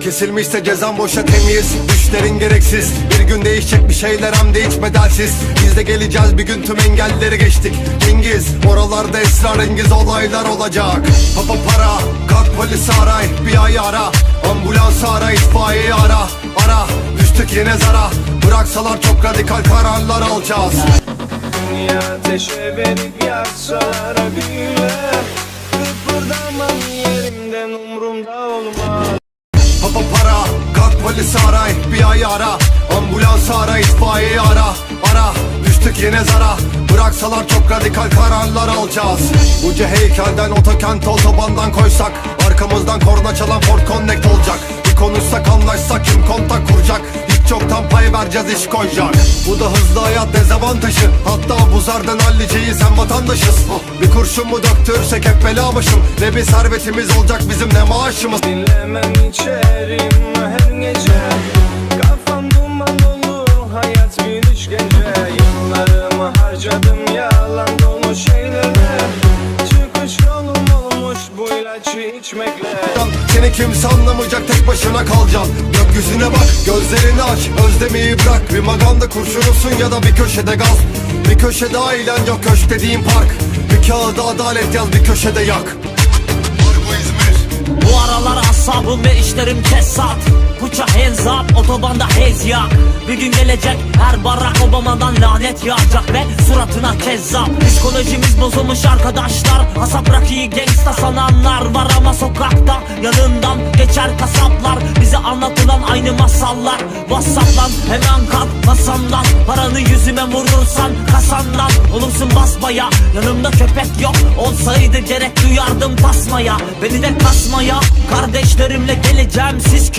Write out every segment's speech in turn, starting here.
Kesilmişse cezam boşa temiz. Düşlerin gereksiz. Bir gün değişecek bir şeyler hem de hiç bedelsiz. Biz de geleceğiz bir gün tüm engelleri geçtik. Cengiz Oralarda esrarengiz olaylar olacak. Papa para Kalk polisi aray Bir ay ara. Ambulans ara itfaiyeyi ara. Ara Düştük yine zara. Bıraksalar çok radikal kararlar alacağız. Dünya ateşe verip yaksalar bile Kıpırdamam yerimden umrumda olmaz Papa para. Kalk polisi aray Bir ay ara. Ambulans ara itfaiyeyi ara. Ara Düştük yine zara. Bıraksalar çok radikal kararlar alacağız. Buca heykelden otokent otobandan koysak. Arkamızdan korna çalan Ford Connect olacak. Bir konuşsak anlaşsak kim kontak pay vereceğiz iş koyacak. Bu da hızlı hayat dezavantajı. Hatta bu zardan halliceyi sen vatandaşız. Bir kurşun mu döktürsek hep bela başım Ne bir servetimiz olacak bizim ne maaşımız? Bilemem içerim her gece içmekle Seni kimse anlamayacak tek başına kalacaksın Gökyüzüne bak gözlerini aç özlemeyi bırak. Bir maganda kurşunusun ya da bir köşede gaz. Bir köşede ailen yok köşk dediğin park. Bir kağıda adalet yaz bir köşede yak. Bu İzmir. Bu aralar asabım ve işlerim kesat Puça hands up otobanda hez yak. Bir gün gelecek her Barack Obama'dan lanet yağacak Ve suratına kezzap. Psikolojimiz bozulmuş arkadaşlar. Hasap rakiyi gangsta sananlar var ama sokakta Yanından geçer kasaplar. Bize anlatılan aynı masallar. Whatsapp'lan hemen kalk masamdan. Paranı yüzüme vurursan kasandan. Olursun basmaya yanımda köpek yok. Olsaydı gerek duyardım tasmaya. Beni de kasmaya. Kardeşlerimle geleceğim. Siz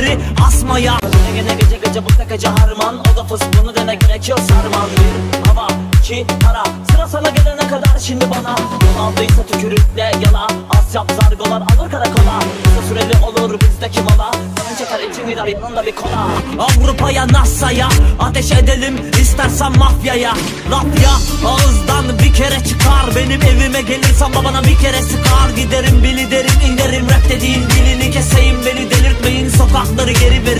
köpekleri asmaya. Gene gece gece bu gece harman. O da fıstığını dene gerekiyor sarman. Bir hava iki para. Sıra sana gelene kadar şimdi bana. Yol aldıysa tükürükle yala. Az yap zargolar alır karakola. Kısa süreli olur bizdeki mala Sen çeker için gider yanında bir kola. Avrupa'ya NASA'ya Ateş edelim istersen mafyaya. Ya ağızdan bir kere çıkar. Benim evime gelirsen babana bir kere sıkar. Giderim bili derim inerim rap dediğin dilini get it, better